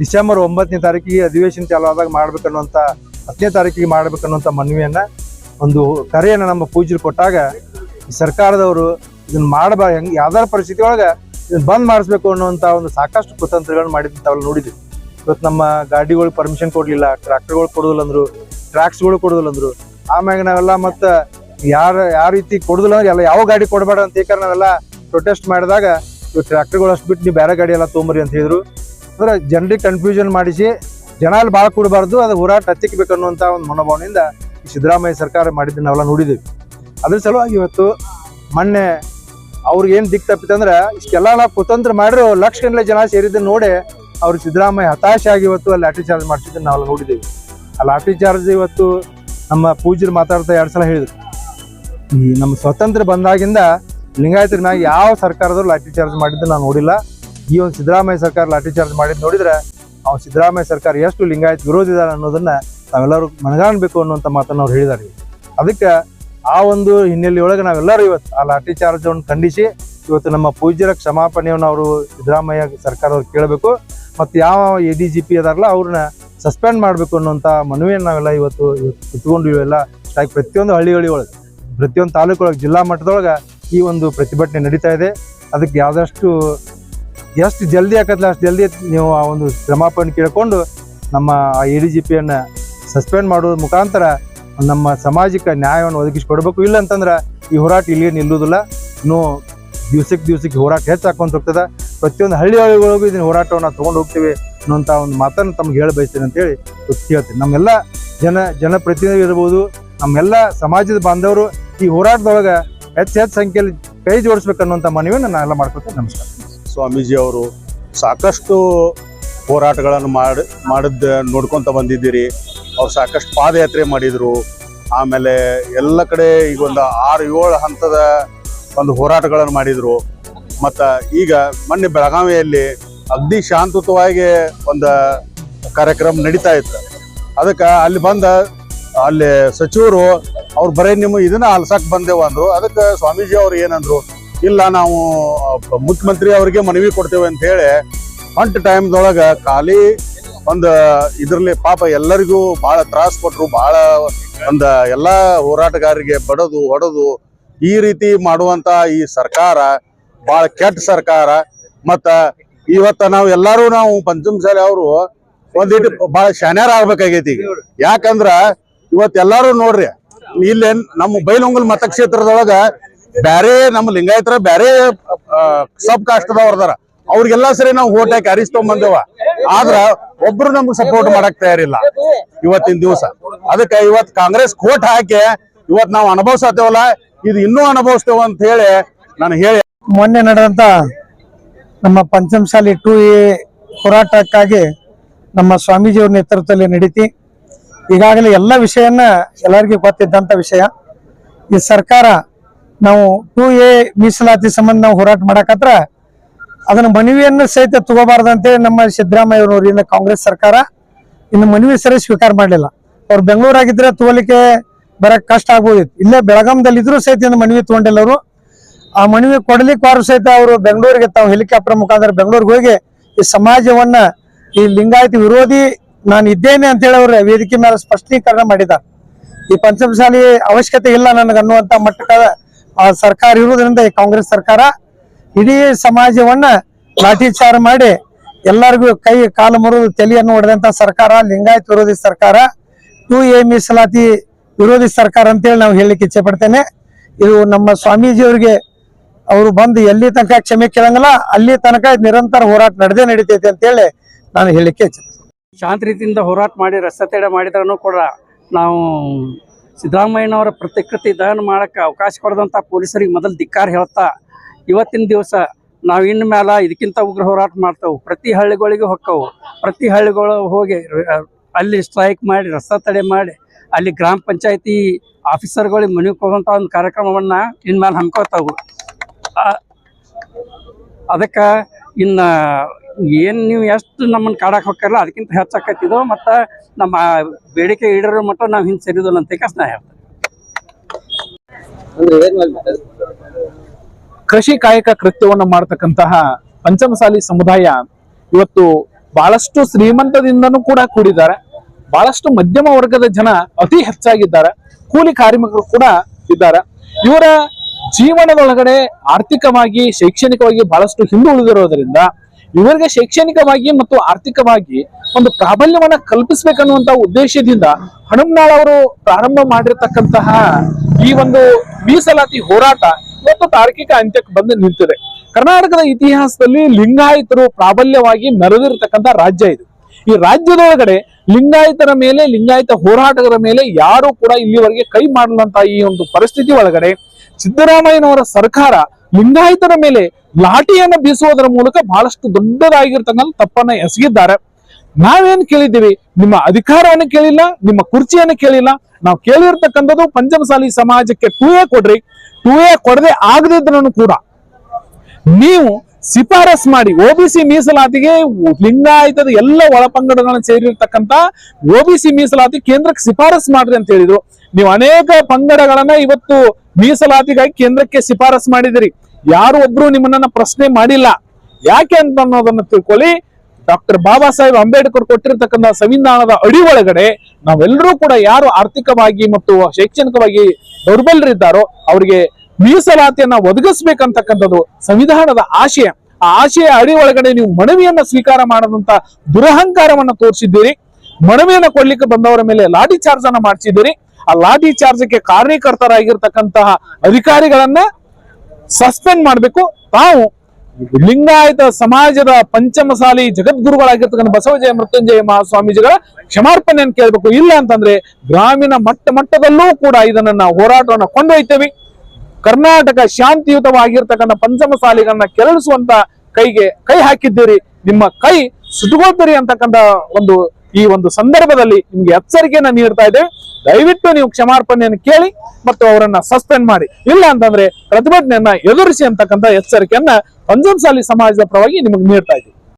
December ಒಂಬತ್ತನೇ ತಾರೀಕಿಗೆ ಅಧಿವೇಶನ ಚಾಲು ಆದಾಗ ಮಾಡ್ಬೇಕನ್ನುವಂಥ, ಹತ್ತನೇ ತಾರೀಕಿಗೆ ಮಾಡ್ಬೇಕನ್ನುವಂಥ ಮನವಿಯನ್ನ ಒಂದು ಕರೆಯನ್ನು ನಮ್ಮ ಪೂಜೆ ಕೊಟ್ಟಾಗ ಸರ್ಕಾರದವರು ಇದನ್ನ ಮಾಡಬಾರ, ಹೆಂಗ್, ಯಾವ್ದಾರ ಪರಿಸ್ಥಿತಿ ಒಳಗೆ ಇದನ್ನ ಬಂದ್ ಮಾಡಿಸ್ಬೇಕು ಅನ್ನುವಂತ ಒಂದು ಸಾಕಷ್ಟು ಕುತಂತ್ರಗಳನ್ನ ಮಾಡಿದ್ ತಾವೆಲ್ಲ ನೋಡಿದ್ವಿ ಇವತ್ತು ನಮ್ಮ ಗಾಡಿಗಳು ಪರ್ಮಿಷನ್ ಕೊಡಲಿಲ್ಲ ಟ್ರ್ಯಾಕ್ಟರ್ಗಳು ಕೊಡೋದಿಲ್ಲ ಅಂದ್ರು ಟ್ರ್ಯಾಕ್ಸ್ಗಳು ಕೊಡೋದಿಲ್ಲ ಅಂದ್ರು ಆಮ್ಯಾಗ ನಾವೆಲ್ಲ ಮತ್ತು ಯಾರ, ಯಾವ ರೀತಿ ಕೊಡುದಿಲ್ಲ ಅಂದ್ರೆ ಎಲ್ಲ ಯಾವ ಗಾಡಿ ಕೊಡಬೇಡ ಅಂತ ಏಕೆ ನಾವೆಲ್ಲ ಪ್ರೊಟೆಸ್ಟ್ ಮಾಡಿದಾಗ ಇವತ್ತು ಟ್ರ್ಯಾಕ್ಟರ್ಗಳು ಅಷ್ಟು ಬಿಟ್ಟು ನೀವು ಬೇರೆ ಗಾಡಿ ಎಲ್ಲ ತೊಗೊಂಬರಿ ಅಂತ ಹೇಳಿದ್ರು. ಅಂದ್ರೆ ಜನರಿಗೆ ಕನ್ಫ್ಯೂಷನ್ ಮಾಡಿಸಿ, ಜನ ಅಲ್ಲಿ ಭಾಳ ಕೊಡಬಾರ್ದು, ಅದು ಹೋರಾಟ ಹತ್ತಿಕ್ಬೇಕು ಅನ್ನುವಂಥ ಒಂದು ಮನೋಭಾವನೆಯಿಂದ ಸಿದ್ದರಾಮಯ್ಯ ಸರ್ಕಾರ ಮಾಡಿದ್ದು ನಾವೆಲ್ಲ ನೋಡಿದ್ದೀವಿ. ಅದ್ರ ಸಲುವಾಗಿ ಇವತ್ತು ಮೊನ್ನೆ ಅವ್ರಿಗೆ ಏನು ದಿಕ್ಕು ಅಂದ್ರೆ, ಇಷ್ಟೆಲ್ಲ ನಾವು ಕುತಂತ್ರ ಮಾಡಿರೋ ಲಕ್ಷ ಗಂಟಲೆ ಜನ ಸೇರಿದ್ದನ್ನು ನೋಡಿ ಅವ್ರು ಸಿದ್ದರಾಮಯ್ಯ ಹತಾಶೆ ಆಗಿ ಇವತ್ತು ಅಲ್ಲಿ ಲಾಠಿ ಚಾರ್ಜ್ ಮಾಡ್ತಿದ್ದನ್ನು ನಾವೆಲ್ಲ ನೋಡಿದ್ದೀವಿ. ಆ ಲಾಠಿ ಚಾರ್ಜ್ ಇವತ್ತು ನಮ್ಮ ಪೂಜ್ಯರು ಮಾತಾಡ್ತಾ ಎರಡು ಸಲ ಹೇಳಿದ್ರು. ಈ ನಮ್ಮ ಸ್ವತಂತ್ರ ಬಂದಾಗಿಂದ ಲಿಂಗಾಯತರ ಮ್ಯಾಗ ಯಾವ ಸರ್ಕಾರದವ್ರು ಲಾಠಿ ಚಾರ್ಜ್ ಮಾಡಿದ್ದು ನಾವು ನೋಡಿಲ್ಲ. ಈ ಒಂದು ಸಿದ್ದರಾಮಯ್ಯ ಸರ್ಕಾರ ಲಾಠಿ ಚಾರ್ಜ್ ಮಾಡಿದ್ ನೋಡಿದ್ರೆ ಅವ್ನು ಸಿದ್ದರಾಮಯ್ಯ ಸರ್ಕಾರ ಎಷ್ಟು ಲಿಂಗಾಯತ್ ವಿರೋಧಿದಾರೆ ಅನ್ನೋದನ್ನ ನಾವೆಲ್ಲರೂ ಮನಗಾಣಬೇಕು ಅನ್ನುವಂಥ ಮಾತನ್ನು ಅವ್ರು ಹೇಳಿದ್ದಾರೆ ಅದಕ್ಕೆ ಆ ಒಂದು ಹಿನ್ನೆಲೆಯೊಳಗೆ ನಾವೆಲ್ಲರೂ ಇವತ್ತು ಆ ಲಾಠಿ ಚಾರ್ಜ್ ಅನ್ನು ಖಂಡಿಸಿ ಇವತ್ತು ನಮ್ಮ ಪೂಜ್ಯರ ಕ್ಷಮಾಪಣೆಯನ್ನು ಅವರು ಸಿದ್ದರಾಮಯ್ಯ ಸರ್ಕಾರವ್ರು ಕೇಳಬೇಕು ಮತ್ತು ಯಾವ ಎ ಡಿ ಜಿ ಪಿ ಅದಾರಲ್ಲ ಅವ್ರನ್ನ ಸಸ್ಪೆಂಡ್ ಮಾಡಬೇಕು ಅನ್ನುವಂಥ ಮನವಿಯನ್ನು ನಾವೆಲ್ಲ ಇವತ್ತು ಇವತ್ತು ಕುತ್ಕೊಂಡು ಇವೆಲ್ಲ ಹಾಗೆ ಪ್ರತಿಯೊಂದು ಹಳ್ಳಿಗಳಿಗೊಳಗೆ ಪ್ರತಿಯೊಂದು ತಾಲೂಕೊಳಗೆ ಜಿಲ್ಲಾ ಮಟ್ಟದೊಳಗೆ ಈ ಒಂದು ಪ್ರತಿಭಟನೆ ನಡೀತಾ ಇದೆ. ಅದಕ್ಕೆ ಯಾವ್ದಷ್ಟು ಎಷ್ಟು ಜಲ್ದಿ ಆಕತ್ಲ ಅಷ್ಟು ಜಲ್ದಿ ನೀವು ಆ ಒಂದು ಕ್ಷಮಾಪಣೆ ಕೇಳಿಕೊಂಡು ನಮ್ಮ ಆ ಎ ಡಿ ಜಿ ಪಿಯನ್ನು ಸಸ್ಪೆಂಡ್ ಮಾಡೋದ್ರ ಮುಖಾಂತರ ನಮ್ಮ ಸಮಾಜಕ್ಕೆ ನ್ಯಾಯವನ್ನು ಒದಗಿಸಿಕೊಡ್ಬೇಕು. ಇಲ್ಲ ಅಂತಂದ್ರೆ ಈ ಹೋರಾಟ ಇಲ್ಲಿ ನಿಲ್ಲುವುದಿಲ್ಲ. ಇನ್ನೂ ದಿವ್ಸಕ್ಕೆ ದಿವ್ಸಕ್ಕೆ ಹೋರಾಟ ಹೆಚ್ಚಾಕೊಂತ ಹೋಗ್ತದೆ. ಪ್ರತಿಯೊಂದು ಹಳ್ಳಿ ಹಳ್ಳಿಗಳಿಗೂ ಇದನ್ನ ಹೋರಾಟವನ್ನು ತೊಗೊಂಡು ಹೋಗ್ತೀವಿ ಅನ್ನೋಂಥ ಒಂದು ಮಾತನ್ನು ತಮ್ಗೆ ಹೇಳ ಬಯಸ್ತೀನಿ ಅಂತೇಳಿ ಹೇಳ್ತೀನಿ. ನಮ್ಮೆಲ್ಲ ಜನ ಜನಪ್ರತಿನಿಧಿ ಇರ್ಬೋದು, ನಮ್ಮೆಲ್ಲ ಸಮಾಜದ ಬಾಂಧವರು ಈ ಹೋರಾಟದೊಳಗೆ ಹೆಚ್ಚು ಹೆಚ್ಚು ಸಂಖ್ಯೆಯಲ್ಲಿ ಕೈ ಜೋಡಿಸ್ಬೇಕನ್ನುವಂಥ ಮನವಿಯನ್ನು ನಾವೆಲ್ಲ ಮಾಡ್ಕೊತೀನಿ ನಮಸ್ಕಾರ. ಸ್ವಾಮೀಜಿ ಅವರು ಸಾಕಷ್ಟು ಹೋರಾಟಗಳನ್ನು ಮಾಡಿ, ಮಾಡಿದ್ದ, ನೋಡ್ಕೊತ ಬಂದಿದ್ದೀರಿ. ಅವ್ರು ಸಾಕಷ್ಟು ಪಾದಯಾತ್ರೆ ಮಾಡಿದರು. ಆಮೇಲೆ ಎಲ್ಲ ಕಡೆ ಈಗ ಒಂದು ಆರು, ಏಳು ಹಂತದ ಒಂದು ಹೋರಾಟಗಳನ್ನು ಮಾಡಿದರು. ಮತ್ತು ಈಗ ಮೊನ್ನೆ ಬೆಳಗಾವಿಯಲ್ಲಿ ಅಗ್ದಿ ಶಾಂತಯುತವಾಗಿ ಒಂದು ಕಾರ್ಯಕ್ರಮ ನಡೀತಾ ಇತ್ತು. ಅದಕ್ಕೆ ಅಲ್ಲಿ ಬಂದ, ಅಲ್ಲಿ ಸಚಿವರು ಅವ್ರು ಬರೀ ನಿಮ್ಮ ಇದನ್ನ ಅಲ್ಸಕ್ಕೆ ಬಂದೆವು ಅಂದರು. ಅದಕ್ಕೆ ಸ್ವಾಮೀಜಿ ಅವ್ರು ಏನಂದ್ರು ಇಲ್ಲ, ನಾವು ಮುಖ್ಯಮಂತ್ರಿ ಅವರಿಗೆ ಮನವಿ ಕೊಡ್ತೇವೆ ಅಂತ ಹೇಳಿ ಅಂಟ್ ಟೈಮ್ದೊಳಗ ಖಾಲಿ ಒಂದು ಇದ್ರಲ್ಲಿ ಪಾಪ ಎಲ್ಲರಿಗೂ ಬಹಳ ತ್ರಾಸ ಕೊಟ್ರು ಬಹಳ ಒಂದ ಎಲ್ಲಾ ಹೋರಾಟಗಾರರಿಗೆ ಬಡದು ಹೊಡೆದು ಈ ರೀತಿ ಮಾಡುವಂತ ಈ ಸರ್ಕಾರ ಬಹಳ ಕೆಟ್ಟ ಸರ್ಕಾರ. ಮತ್ತ ಇವತ್ತ ನಾವು ಎಲ್ಲಾರು ನಾವು ಪಂಚಮಸಾಲಿ ಅವರು ಒಂದಿಟ್ಟು ಬಹಳ ಶಾನ್ಯಾರ ಆಗ್ಬೇಕಾಗೈತಿ ಯಾಕಂದ್ರ ಇವತ್ತೆಲ್ಲಾರು ನೋಡ್ರಿ ಇಲ್ಲಿ ನಮ್ಮ ಬೈಲೊಂಗಲ್ ಮತಕ್ಷೇತ್ರದೊಳಗ ಬ್ಯಾರೆ ನಮ್ಮ ಲಿಂಗಾಯತರ ಬ್ಯಾರೆ ಸಬ್ ಕಾಸ್ಟ್ದವ್ರದಾರ ಅವ್ರಿಗೆಲ್ಲ ಸರಿ ನಾವು ಓಟ್ ಹಾಕಿ ಆದ್ರೆ ಬಂದೇವ ಆದ್ರ ಒಬ್ರು ನಮ್ಗೆ ಸಪೋರ್ಟ್ ಮಾಡಕ್ ತಯಾರಿಲ್ಲ ಇವತ್ತಿನ ದಿವಸ. ಅದಕ್ಕೆ ಇವತ್ ಕಾಂಗ್ರೆಸ್ ಕೋಟ್ ಹಾಕಿ ಇವತ್ ನಾವು ಅನುಭವಿಸತ್ತೇವಲ್ಲ ಇದು ಇನ್ನೂ ಅನುಭವಿಸ್ತೇವ ಅಂತ ಹೇಳಿ ನಾನು ಹೇಳಿ ಮೊನ್ನೆ ನಡೆದಂತ ನಮ್ಮ ಪಂಚಮಸಾಲಿ ಟೂ ಎ ಹೋರಾಟಕ್ಕಾಗಿ ನಮ್ಮ ಸ್ವಾಮೀಜಿಯವ್ರ ನೇತೃತ್ವದಲ್ಲಿ ನಡೀತಿ. ಈಗಾಗಲೇ ಎಲ್ಲ ವಿಷಯನ ಎಲ್ಲರಿಗೂ ಗೊತ್ತಿದ್ದಂತ ವಿಷಯ. ಈ ಸರ್ಕಾರ ನಾವು ಟೂ ಎ ಮೀಸಲಾತಿ ಸಂಬಂಧ ನಾವು ಹೋರಾಟ ಮಾಡಕತ್ರ ಅದನ್ನ ಮನವಿಯನ್ನು ಸಹಿತ ತಗೋಬಾರ್ದಂತೇಳಿ ನಮ್ಮ ಸಿದ್ದರಾಮಯ್ಯವ್ರವ್ರು ಇನ್ನು ಕಾಂಗ್ರೆಸ್ ಸರ್ಕಾರ ಇನ್ನು ಮನವಿ ಸರಿ ಸ್ವೀಕಾರ ಮಾಡಲಿಲ್ಲ. ಅವ್ರು ಬೆಂಗಳೂರಾಗಿದ್ರೆ ತಗೋಲಿಕ್ಕೆ ಬರಕ್ ಕಷ್ಟ ಆಗ್ಬೋದಿತ್ತು. ಇಲ್ಲೇ ಬೆಳಗಾಂದಲ್ಲಿ ಇದ್ರು ಸಹಿತ ಇನ್ನು ಮನವಿ ತಗೊಂಡಿಲ್ಲ ಅವರು. ಆ ಮನವಿ ಕೊಡ್ಲಿಕ್ಕೆ ವಾರು ಸಹಿತ ಅವರು ಬೆಂಗಳೂರಿಗೆ ತಾವು ಹೆಲಿಕಾಪ್ಟರ್ ಮುಖಾಂತರ ಬೆಂಗಳೂರಿಗೆ ಹೋಗಿ ಈ ಸಮಾಜವನ್ನ ಈ ಲಿಂಗಾಯತ ವಿರೋಧಿ ನಾನು ಇದ್ದೇನೆ ಅಂತ ಹೇಳಿ ಅವರು ವೇದಿಕೆ ಮೇಲೆ ಸ್ಪಷ್ಟೀಕರಣ ಮಾಡಿದ್ದಾರೆ. ಈ ಪಂಚಮಸಾಲಿ ಅವಶ್ಯಕತೆ ಇಲ್ಲ ನನಗೆ ಅನ್ನುವಂತ ಮಟ್ಟಕ್ಕೆ ಆ ಸರ್ಕಾರ ಇರುವುದರಿಂದ ಈ ಕಾಂಗ್ರೆಸ್ ಸರ್ಕಾರ ಇಡೀ ಸಮಾಜವನ್ನ ಲಾಠಿಚಾರ ಮಾಡಿ ಎಲ್ಲರಿಗೂ ಕೈ ಕಾಲು ಮುರಿದು ತಲೆಯನ್ನು ಹೊಡೆದಂತ ಸರ್ಕಾರ, ಲಿಂಗಾಯತ್ ವಿರೋಧಿ ಸರ್ಕಾರ ಟು ಎ ಮೀಸಲಾತಿ ವಿರೋಧಿ ಸರ್ಕಾರ ಅಂತೇಳಿ ನಾವು ಹೇಳಲಿಕ್ಕೆ ಇಚ್ಛೆ ಪಡ್ತೇನೆ. ಇದು ನಮ್ಮ ಸ್ವಾಮೀಜಿಯವರಿಗೆ ಅವರು ಬಂದು ಎಲ್ಲಿ ತನಕ ಕ್ಷಮೆ ಕೇಳಂಗಿಲ್ಲ, ಅಲ್ಲಿ ತನಕ ನಿರಂತರ ಹೋರಾಟ ನಡೆದೇ ನಡೀತೈತೆ ಅಂತೇಳಿ ನಾನು ಹೇಳಲಿಕ್ಕೆ ಇಚ್ಛೆ ಶಾಂತ ರೀತಿಯಿಂದ ಹೋರಾಟ ಮಾಡಿ ರಸ್ತೆ ತಡೆ ಮಾಡಿದ್ರೂ ಕೂಡ ನಾವು ಸಿದ್ದರಾಮಯ್ಯನವರ ಪ್ರತಿಕೃತಿ ದಹನ ಮಾಡಕ್ಕೆ ಅವಕಾಶ ಕೊಡದಂಥ ಪೊಲೀಸರಿಗೆ ಮೊದಲು ಧಿಕ್ಕಾರ ಹೇಳ್ತಾ, ಇವತ್ತಿನ ದಿವಸ ನಾವು ಇನ್ನು ಮೇಲೆ ಇದಕ್ಕಿಂತ ಉಗ್ರ ಹೋರಾಟ ಮಾಡ್ತೇವೆ. ಪ್ರತಿ ಹಳ್ಳಿಗಳಿಗೂ ಹೊಕ್ಕವು. ಪ್ರತಿ ಹಳ್ಳಿಗಳು ಹೋಗಿ ಅಲ್ಲಿ ಸ್ಟ್ರೈಕ್ ಮಾಡಿ, ರಸ್ತೆ ತಡೆ ಮಾಡಿ, ಅಲ್ಲಿ ಗ್ರಾಮ ಪಂಚಾಯತಿ ಆಫೀಸರ್ಗಳಿಗೆ ಮನೆಗೆ ಕೊಡುವಂಥ ಒಂದು ಕಾರ್ಯಕ್ರಮವನ್ನು ಇನ್ಮೇಲೆ ಹಮ್ಕೋತಾವು ಅದಕ್ಕೆ ಇನ್ನು ಏನು ನೀವು ಎಷ್ಟು ನಮ್ಮನ್ನು ಕಾಡಕ್ಕೆ ಹೋಗ್ತಾರಲ್ಲ ಅದಕ್ಕಿಂತ ಹೆಚ್ಚಾಕತ್ತಿದೋ ಮತ್ತು ನಮ್ಮ ಬೇಡಿಕೆ ಈಡೇರೋ ಮಟ್ಟ ನಾವು ಹಿಂದೆ ಸರಿದಲ್ಲ ಅಂತ ಕಸ್ ನಾ ಹೇಳ್ತೇನೆ. ಕೃಷಿ ಕಾಯಕ ಕೃತ್ಯವನ್ನು ಮಾಡತಕ್ಕಂತಹ ಪಂಚಮಸಾಲಿ ಸಮುದಾಯ ಇವತ್ತು ಬಹಳಷ್ಟು ಶ್ರೀಮಂತದಿಂದನೂ ಕೂಡ ಕೂಡಿದ್ದಾರೆ. ಬಹಳಷ್ಟು ಮಧ್ಯಮ ವರ್ಗದ ಜನ ಅತಿ ಹೆಚ್ಚಾಗಿದ್ದಾರೆ. ಕೂಲಿ ಕಾರ್ಮಿಕರು ಕೂಡ ಇದ್ದಾರೆ. ಇವರ ಜೀವನದೊಳಗಡೆ ಆರ್ಥಿಕವಾಗಿ ಶೈಕ್ಷಣಿಕವಾಗಿ ಬಹಳಷ್ಟು ಹಿಂದುಳಿದಿರೋದ್ರಿಂದ ಇವರಿಗೆ ಶೈಕ್ಷಣಿಕವಾಗಿ ಮತ್ತು ಆರ್ಥಿಕವಾಗಿ ಒಂದು ಪ್ರಾಬಲ್ಯವನ್ನ ಕಲ್ಪಿಸ್ಬೇಕನ್ನುವಂತ ಉದ್ದೇಶದಿಂದ ಹನುಮನಾಳ್ ಅವರು ಪ್ರಾರಂಭ ಮಾಡಿರ್ತಕ್ಕಂತಹ ಈ ಒಂದು ಮೀಸಲಾತಿ ಹೋರಾಟ ಇವತ್ತು ತಾರ್ಕಿಕ ಅಂತ್ಯಕ್ಕೆ ಬಂದು ನಿಂತಿದೆ. ಕರ್ನಾಟಕದ ಇತಿಹಾಸದಲ್ಲಿ ಲಿಂಗಾಯತರು ಪ್ರಾಬಲ್ಯವಾಗಿ ಮೆರೆದಿರ್ತಕ್ಕಂಥ ರಾಜ್ಯ ಇದು. ಈ ರಾಜ್ಯದೊಳಗಡೆ ಲಿಂಗಾಯತರ ಮೇಲೆ, ಲಿಂಗಾಯತ ಹೋರಾಟಗಾರರ ಮೇಲೆ ಯಾರು ಕೂಡ ಇಲ್ಲಿವರೆಗೆ ಕೈ ಮಾಡಲಂತ ಈ ಒಂದು ಪರಿಸ್ಥಿತಿ ಒಳಗಡೆ ಸಿದ್ದರಾಮಯ್ಯನವರ ಸರ್ಕಾರ ಲಿಂಗಾಯತರ ಮೇಲೆ ಲಾಠಿಯನ್ನು ಬೀಸುವುದರ ಮೂಲಕ ಬಹಳಷ್ಟು ದೊಡ್ಡದಾಗಿರ್ತಕ್ಕಂಥ ತಪ್ಪನ್ನ ಎಸಗಿದ್ದಾರೆ. ನಾವೇನ್ ಕೇಳಿದ್ದೀವಿ? ನಿಮ್ಮ ಅಧಿಕಾರವನ್ನು ಕೇಳಿಲ್ಲ, ನಿಮ್ಮ ಕುರ್ಚಿಯನ್ನು ಕೇಳಿಲ್ಲ. ನಾವು ಕೇಳಿರ್ತಕ್ಕಂಥದ್ದು ಪಂಚಮಸಾಲಿ ಸಮಾಜಕ್ಕೆ ಟೂ ಎ ಕೊಡ್ರಿ. ಟೂ ಎ ಕೊಡದೆ ಆಗದಿದ್ರೂ ಕೂಡ ನೀವು ಶಿಫಾರಸ್ ಮಾಡಿ ಒಬಿಸಿ ಮೀಸಲಾತಿಗೆ ಲಿಂಗಾಯತದ ಎಲ್ಲ ಒಳಪಂಗಡಗಳನ್ನು ಸೇರಿರ್ತಕ್ಕಂತ ಸಿ ಮೀಸಲಾತಿ ಕೇಂದ್ರಕ್ಕೆ ಶಿಫಾರಸ್ ಮಾಡ್ರಿ ಅಂತ ಹೇಳಿದ್ರು. ನೀವು ಅನೇಕ ಪಂಗಡಗಳನ್ನ ಇವತ್ತು ಮೀಸಲಾತಿಗಾಗಿ ಕೇಂದ್ರಕ್ಕೆ ಶಿಫಾರಸ್ ಮಾಡಿದಿರಿ. ಯಾರು ಒಬ್ರು ನಿಮ್ಮನ್ನ ಪ್ರಶ್ನೆ ಮಾಡಿಲ್ಲ. ಯಾಕೆ ಅಂತ ಅನ್ನೋದನ್ನ ತಿಳ್ಕೊಳ್ಳಿ. ಡಾಕ್ಟರ್ ಬಾಬಾ ಸಾಹೇಬ್ ಅಂಬೇಡ್ಕರ್ ಕೊಟ್ಟಿರ್ತಕ್ಕಂಥ ಸಂವಿಧಾನದ ಅಡಿ ಒಳಗಡೆ ನಾವೆಲ್ಲರೂ ಕೂಡ ಯಾರು ಆರ್ಥಿಕವಾಗಿ ಮತ್ತು ಶೈಕ್ಷಣಿಕವಾಗಿ ದೌರ್ಬಲ್ಯರಿದ್ದಾರೋ ಅವರಿಗೆ ಮೀಸಲಾತಿಯನ್ನ ಒದಗಿಸ್ಬೇಕಂತಕ್ಕಂಥದ್ದು ಸಂವಿಧಾನದ ಆಶಯ. ಆ ಆಶಯ ಅಡಿ ಒಳಗಡೆ ನೀವು ಮನವಿಯನ್ನ ಸ್ವೀಕಾರ ಮಾಡದಂತ ದುರಹಂಕಾರವನ್ನ ತೋರಿಸಿದ್ದೀರಿ. ಮನವಿಯನ್ನ ಕೊಡ್ಲಿಕ್ಕೆ ಬಂದವರ ಮೇಲೆ ಲಾಠಿ ಚಾರ್ಜ್ ಅನ್ನ ಮಾಡಿಸಿದ್ದೀರಿ. ಆ ಲಾಠಿ ಚಾರ್ಜ್ಗೆ ಕಾರಣೀಕರ್ತರಾಗಿರ್ತಕ್ಕಂತಹ ಅಧಿಕಾರಿಗಳನ್ನ ಸಸ್ಪೆಂಡ್ ಮಾಡಬೇಕು. ತಾವು ಲಿಂಗಾಯತ ಸಮಾಜದ ಪಂಚಮಸಾಲಿ ಜಗದ್ಗುರುಗಳಾಗಿರ್ತಕ್ಕಂಥ ಬಸವಜಯ ಮೃತ್ಯುಂಜಯ ಮಹಾಸ್ವಾಮೀಜಿಗಳ ಕ್ಷಮಾರ್ಪಣೆಯನ್ನು ಕೇಳಬೇಕು. ಇಲ್ಲ ಅಂತಂದ್ರೆ ಗ್ರಾಮೀಣ ಮಟ್ಟ ಮಟ್ಟದಲ್ಲೂ ಕೂಡ ಇದನ್ನ ನಾವು ಹೋರಾಟವನ್ನ ಕೊಂಡೊಯ್ತೇವೆ. ಕರ್ನಾಟಕ ಶಾಂತಿಯುತವಾಗಿರ್ತಕ್ಕಂಥ ಪಂಚಮಸಾಲಿಗಳನ್ನ ಕೆರಳಿಸುವಂತ ಕೈಗೆ ಕೈ ಹಾಕಿದ್ದೀರಿ. ನಿಮ್ಮ ಕೈ ಸುಟ್ಟುಕೊಳ್ತೀರಿ ಅಂತಕ್ಕಂಥ ಒಂದು ಈ ಒಂದು ಸಂದರ್ಭದಲ್ಲಿ ನಿಮ್ಗೆ ಎಚ್ಚರಿಕೆಯನ್ನ ನೀಡ್ತಾ ಇದ್ದೇವೆ. ದಯವಿಟ್ಟು ನೀವು ಕ್ಷಮಾರ್ಪಣೆಯನ್ನು ಕೇಳಿ ಮತ್ತು ಅವರನ್ನ ಸಸ್ಪೆಂಡ್ ಮಾಡಿ. ಇಲ್ಲ ಅಂತಂದ್ರೆ ಪ್ರತಿಭಟನೆಯನ್ನ ಎದುರಿಸಿ ಅಂತಕ್ಕಂಥ ಎಚ್ಚರಿಕೆಯನ್ನ ಸಾಲಿ ಸಮಾಜದ ಪರವಾಗಿ ನಿಮಗೆ ನೀಡ್ತಾ ಇದ್ದೀವಿ.